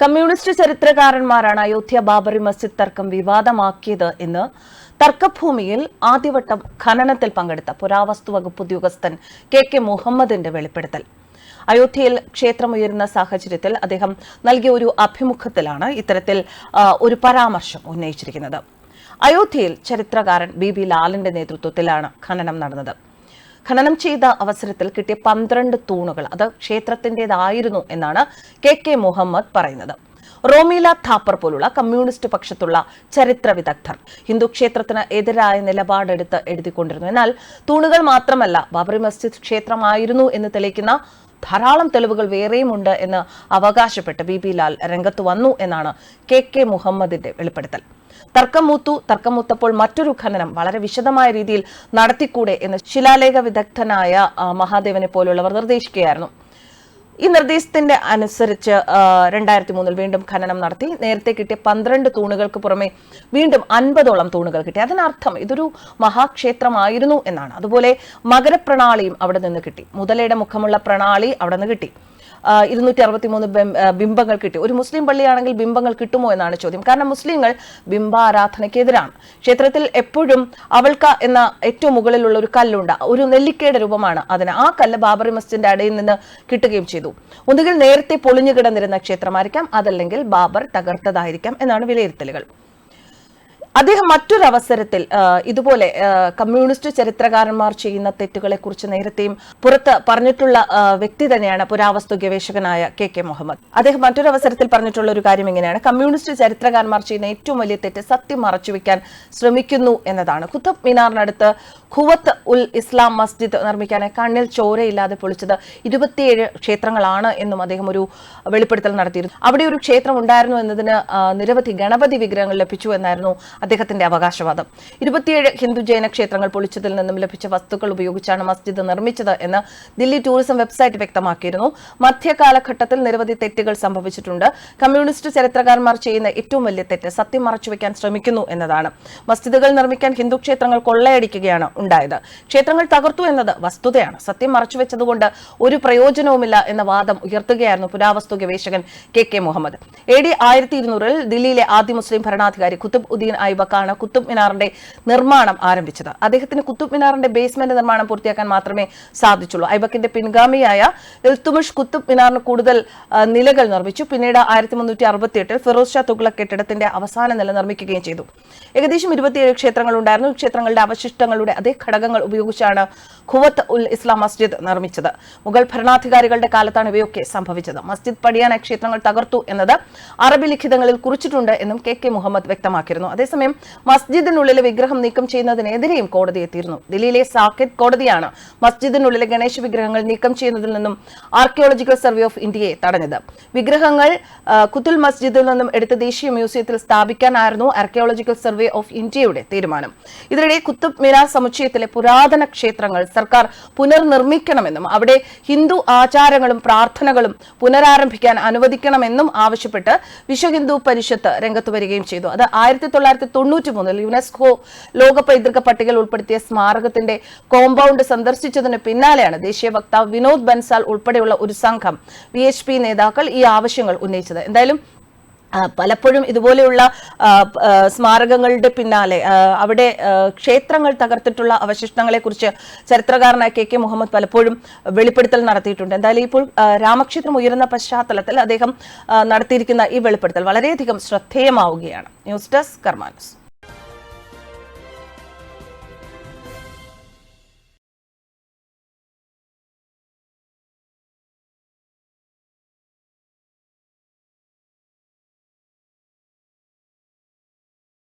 Communist ചരിത്രകാരന്മാരാണ് അയോധ്യ ബാബറി മസ്ജിദ് തർക്കം വിവാദമാക്കിയത് എന്ന് തർക്കഭൂമിയിൽ ആദ്യവട്ടം ഖനനത്തിൽ പങ്കെടുത്ത പുരാവസ്തു വകുപ്പ് ഉദ്യോഗസ്ഥൻ കെ കെ മുഹമ്മദിന്റെ വെളിപ്പെടുത്തൽ. അയോധ്യയിൽ ക്ഷേത്രമുയരുന്ന സാഹചര്യത്തിൽ അദ്ദേഹം നൽകിയ ഒരു അഭിമുഖത്തിലാണ് ഇത്തരത്തിൽ ഒരു പരാമർശം ഉന്നയിച്ചിരിക്കുന്നത്. അയോധ്യയിൽ ചരിത്രകാരൻ ബി ബി ലാലിന്റെ നേതൃത്വത്തിലാണ് ഖനനം നടന്നത്. ഖനനം ചെയ്ത അവസരത്തിൽ കിട്ടിയ പന്ത്രണ്ട് തൂണുകൾ അത് ക്ഷേത്രത്തിന്റെതായിരുന്നു എന്നാണ് കെ കെ മുഹമ്മദ് പറയുന്നത്. റോമീല താപ്പർ പോലുള്ള കമ്മ്യൂണിസ്റ്റ് പക്ഷത്തുള്ള ചരിത്ര വിദഗ്ധർ ഹിന്ദു ക്ഷേത്രത്തിന് എതിരായ നിലപാടെടുത്ത് എഴുതിക്കൊണ്ടിരുന്നു. എന്നാൽ തൂണുകൾ മാത്രമല്ല ബാബറി മസ്ജിദ് ക്ഷേത്രമായിരുന്നു എന്ന് തെളിയിക്കുന്ന ധാരാളം തെളിവുകൾ വേറെയുമുണ്ട് എന്ന് അവകാശപ്പെട്ട് ബി ബി ലാൽ രംഗത്ത് വന്നു എന്നാണ് കെ കെ മുഹമ്മദിന്റെ വെളിപ്പെടുത്തൽ. തർക്കം മൂത്തു തർക്കം മൂത്തപ്പോൾ മറ്റൊരു ഖനനം വളരെ വിശദമായ രീതിയിൽ നടത്തിക്കൂടെ എന്ന് ശിലാലേഖ വിദഗ്ധനായ മഹാദേവനെ പോലുള്ളവർ നിർദ്ദേശിക്കുകയായിരുന്നു. ഈ നിർദ്ദേശത്തിന്റെ അനുസരിച്ച് രണ്ടായിരത്തി മൂന്നിൽ വീണ്ടും ഖനനം നടത്തി. നേരത്തെ കിട്ടിയ പന്ത്രണ്ട് തൂണുകൾക്ക് പുറമെ വീണ്ടും അൻപതോളം തൂണുകൾ കിട്ടി. അതിനർത്ഥം ഇതൊരു മഹാക്ഷേത്രമായിരുന്നു എന്നാണ്. അതുപോലെ മകരപ്രണാളിയും അവിടെ നിന്ന് കിട്ടി. മുതലയുടെ മുഖമുള്ള പ്രണാളി അവിടെ നിന്ന് കിട്ടി. ഇരുന്നൂറ്റി അറുപത്തി മൂന്ന് ബിംബങ്ങൾ കിട്ടി. ഒരു മുസ്ലിം പള്ളിയാണെങ്കിൽ ബിംബങ്ങൾ കിട്ടുമോ എന്നാണ് ചോദ്യം. കാരണം മുസ്ലിങ്ങൾ ബിംബാരാധനയ്ക്കെതിരാണ്. ക്ഷേത്രത്തിൽ എപ്പോഴും അവൾക്ക എന്ന ഏറ്റവും മുകളിലുള്ള ഒരു കല്ലുണ്ട്. ഒരു നെല്ലിക്കയുടെ രൂപമാണ് അതിന്. ആ കല്ല് ബാബറി മസ്ജിദിന്റെ അടയിൽ നിന്ന് കിട്ടുകയും ചെയ്തു. ഒന്നുകിൽ നേരത്തെ പൊളിഞ്ഞു കിടന്നിരുന്ന ക്ഷേത്രമായിരിക്കാം അതല്ലെങ്കിൽ ബാബർ തകർത്തതായിരിക്കാം എന്നാണ് വിലയിരുത്തലുകൾ. അദ്ദേഹം മറ്റൊരവസരത്തിൽ ഇതുപോലെ കമ്മ്യൂണിസ്റ്റ് ചരിത്രകാരന്മാർ ചെയ്യുന്ന തെറ്റുകളെ കുറിച്ച് നേരത്തെയും പുറത്ത് പറഞ്ഞിട്ടുള്ള വ്യക്തി തന്നെയാണ് പുരാവസ്തു ഗവേഷകനായ കെ കെ മുഹമ്മദ്. അദ്ദേഹം മറ്റൊരവസരത്തിൽ പറഞ്ഞിട്ടുള്ള ഒരു കാര്യം ഇങ്ങനെയാണ്. കമ്മ്യൂണിസ്റ്റ് ചരിത്രകാരന്മാർ ചെയ്യുന്ന ഏറ്റവും വലിയ തെറ്റ് സത്യം മറച്ചുവെക്കാൻ ശ്രമിക്കുന്നു എന്നതാണ്. കുത്തബ് മിനാറിനടുത്ത് ഖുവത്ത് ഉൽ ഇസ്ലാം മസ്ജിദ് നിർമ്മിക്കാനായി കണ്ണിൽ ചോരയില്ലാതെ പൊളിച്ചത് ഇരുപത്തിയേഴ് ക്ഷേത്രങ്ങളാണ് എന്നും അദ്ദേഹം ഒരു വെളിപ്പെടുത്തൽ നടത്തിയിരുന്നു. അവിടെ ഒരു ക്ഷേത്രം ഉണ്ടായിരുന്നു എന്നതിന് നിരവധി ഗണപതി വിഗ്രഹങ്ങൾ ലഭിച്ചു എന്നായിരുന്നു അദ്ദേഹത്തിന്റെ അവകാശവാദം. ഇരുപത്തിയേഴ് ഹിന്ദു ജൈന ക്ഷേത്രങ്ങൾ പൊളിച്ചതിൽ നിന്നും ലഭിച്ച വസ്തുക്കൾ ഉപയോഗിച്ചാണ് മസ്ജിദ് നിർമ്മിച്ചത് എന്ന് ദില്ലി ടൂറിസം വെബ്സൈറ്റ് വ്യക്തമാക്കിയിരുന്നു. മധ്യകാലഘട്ടത്തിൽ നിരവധി തെറ്റുകൾ സംഭവിച്ചിട്ടുണ്ട്. കമ്മ്യൂണിസ്റ്റ് ചരിത്രകാരന്മാർ ചെയ്യുന്ന ഏറ്റവും വലിയ തെറ്റ് സത്യം മറച്ചുവെക്കാൻ ശ്രമിക്കുന്നു എന്നതാണ്. മസ്ജിദുകൾ നിർമ്മിക്കാൻ ഹിന്ദു ക്ഷേത്രങ്ങൾ കൊള്ളയടിക്കുകയാണ് ഉണ്ടായത്. ക്ഷേത്രങ്ങൾ തകർത്തു എന്നത് വസ്തുതയാണ്. സത്യം മറച്ചുവെച്ചതുകൊണ്ട് ഒരു പ്രയോജനവുമില്ല എന്ന വാദം ഉയർത്തുകയായിരുന്നു പുരാവസ്തു ഗവേഷകൻ K K Muhammad. A D ആയിരത്തി ഇരുന്നൂറിൽ ദില്ലിയിലെ ആദ്യ മുസ്ലിം ഭരണാധികാരി കുത്തുബ് ഉദ്ദീൻ ഐബക്കാണ് കുത്തുബ് മിനാറിന്റെ നിർമ്മാണം ആരംഭിച്ചത്. അദ്ദേഹത്തിന് കുത്തുബ് മിനാറിന്റെ ബേസ്മെന്റ് നിർമ്മാണം പൂർത്തിയാക്കാൻ മാത്രമേ സാധിച്ചുള്ളൂ. ഐബക്കിന്റെ പിൻഗാമിയായ ഇൽത്തുമിഷ് കുത്തുബ് മിനാറിന് കൂടുതൽ നിലകൾ നിർമ്മിച്ചു. പിന്നീട് ആയിരത്തി മുന്നൂറ്റി അറുപത്തി എട്ടിൽ ഫിറോസ് ഷാ തുഗ്ലക് കെട്ടിടത്തിന്റെ അവസാന നില നിർമ്മിക്കുകയും ചെയ്തു. ഏകദേശം ഇരുപത്തിയേഴ് ക്ഷേത്രങ്ങൾ ഉണ്ടായിരുന്നു. ക്ഷേത്രങ്ങളുടെ അവശിഷ്ടങ്ങളുടെ അതേ ഘടകങ്ങൾ ഉപയോഗിച്ചാണ് ഖുവത്ത് ഉൽ ഇസ്ലാം മസ്ജിദ് നിർമ്മിച്ചത്. മുഗൾ ഭരണാധികാരികളുടെ കാലത്താണ് ഇവയൊക്കെ സംഭവിച്ചത്. മസ്ജിദ് പടിയാന ക്ഷേത്രങ്ങൾ തകർത്തു എന്നത് അറബി ലിഖിതങ്ങളിൽ കുറിച്ചിട്ടുണ്ട് എന്നും കെ കെ മുഹമ്മദ് വ്യക്തമാക്കിയിരുന്നു. അതേസമയം മസ്ജിദിനുള്ളിലെ വിഗ്രഹം നീക്കം ചെയ്യുന്നതിനെതിരെയും കോടതി എത്തിയിരുന്നു. ദില്ലിയിലെ സാക്കിദ് കോടതിയാണ് മസ്ജിദിനുള്ളിലെ ഗണേശ വിഗ്രഹങ്ങൾ നീക്കം ചെയ്യുന്നതിൽ നിന്നും ആർക്കിയോളജിക്കൽ സർവേ ഓഫ് ഇന്ത്യയെ തടഞ്ഞത്. വിഗ്രഹങ്ങൾ കുത്തുൽ മസ്ജിദിൽ നിന്നും എടുത്ത് ദേശീയ മ്യൂസിയത്തിൽ സ്ഥാപിക്കാനായിരുന്നു ആർക്കിയോളജിക്കൽ സർവേ ഓഫ് ഇന്ത്യയുടെ തീരുമാനം. ഇതിനിടെ കുത്തുബ് മിനാർ സമുച്ചയത്തിലെ പുരാതന ക്ഷേത്രങ്ങൾ സർക്കാർ പുനർനിർമ്മിക്കണമെന്നും അവിടെ ഹിന്ദു ആചാരങ്ങളും പ്രാർത്ഥനകളും പുനരാരംഭിക്കാൻ അനുവദിക്കണമെന്നും ആവശ്യപ്പെട്ട് വിശ്വഹിന്ദു പരിഷത്ത് രംഗത്ത് വരികയും ചെയ്തു. അത് ആയിരത്തി തൊള്ളായിരത്തി തൊണ്ണൂറ്റി മൂന്നിൽ യുനെസ്കോ ലോക പൈതൃക പട്ടികയിൽ ഉൾപ്പെടുത്തിയ സ്മാരകത്തിന്റെ കോമ്പൗണ്ട് സന്ദർശിച്ചതിന് പിന്നാലെയാണ് ദേശീയ വക്താവ് വിനോദ് ബൻസാൽ ഉൾപ്പെടെയുള്ള ഒരു സംഘം വി നേതാക്കൾ ഈ ആവശ്യങ്ങൾ ഉന്നയിച്ചത്. എന്തായാലും പലപ്പോഴും ഇതുപോലെയുള്ള സ്മാരകങ്ങളുടെ പിന്നാലെ അവിടെ ക്ഷേത്രങ്ങൾ തകർത്തിട്ടുള്ള അവശിഷ്ടങ്ങളെ കുറിച്ച് ചരിത്രകാരനായ കെ കെ മുഹമ്മദ് പലപ്പോഴും വെളിപ്പെടുത്തൽ നടത്തിയിട്ടുണ്ട്. എന്തായാലും ഇപ്പോൾ രാമക്ഷേത്രം ഉയരുന്ന പശ്ചാത്തലത്തിൽ അദ്ദേഹം നടത്തിയിരിക്കുന്ന ഈ വെളിപ്പെടുത്തൽ വളരെയധികം ശ്രദ്ധേയമാവുകയാണ്. News desk കർമാനസ്.